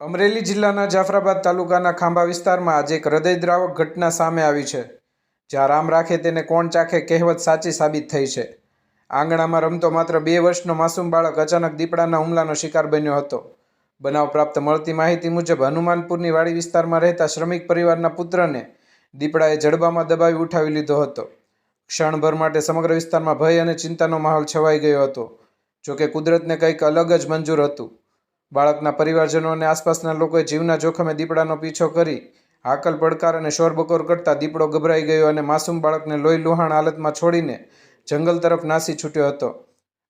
અમરેલી જિલ્લાના જાફરાબાદ તાલુકાના ખાંભા વિસ્તારમાં આજે એક હૃદયદ્રાવક ઘટના સામે આવી છે, જ્યાં રામ રાખે તેને કોણ ચાખે કહેવત સાચી સાબિત થઈ છે. આંગણામાં રમતો માત્ર બે વર્ષનો માસૂમ બાળક અચાનક દીપડાના હુમલાનો શિકાર બન્યો હતો. બનાવ પ્રાપ્ત મળતી માહિતી મુજબ હનુમાનપુરની વાડી વિસ્તારમાં રહેતા શ્રમિક પરિવારના પુત્રને દીપડાએ જડબામાં દબાવી ઉઠાવી લીધો હતો. ક્ષણભર માટે સમગ્ર વિસ્તારમાં ભય અને ચિંતાનો માહોલ છવાઈ ગયો હતો, જોકે કુદરતને કંઈક અલગ જ મંજૂર હતું. બાળકના પરિવારજનો અને આસપાસના લોકોએ જીવના જોખમે દીપડાનો પીછો કરી હાકલ, પડકાર અને શોરબકોર કરતા દીપડો ગભરાઈ ગયો અને માસૂમ બાળકને લોહી લુહાણ હાલતમાં છોડીને જંગલ તરફ નાસી છૂટ્યો હતો.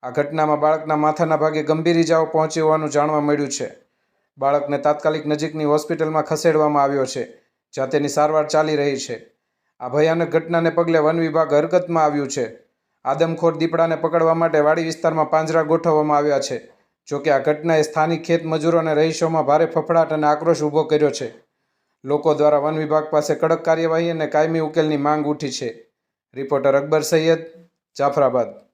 આ ઘટનામાં બાળકના માથાના ભાગે ગંભીર ઇજાઓ પહોંચી હોવાનું જાણવા મળ્યું છે. બાળકને તાત્કાલિક નજીકની હોસ્પિટલમાં ખસેડવામાં આવ્યો છે, જ્યાં તેની સારવાર ચાલી રહી છે. આ ભયાનક ઘટનાને પગલે વન વિભાગ હરકતમાં આવ્યું છે. આદમખોર દીપડાને પકડવા માટે વાડી વિસ્તારમાં પાંજરા ગોઠવવામાં આવ્યા છે. જોકે આ ઘટનાએ સ્થાનિક ખેત મજૂરો અને રહીશોમાં ભારે ફફડાટ અને આક્રોશ ઊભો કર્યો છે. લોકો દ્વારા વન વિભાગ પાસે કડક કાર્યવાહી અને કાયમી ઉકેલની માંગ ઉઠી છે. રિપોર્ટર અકબર સૈયદ, જાફરાબાદ.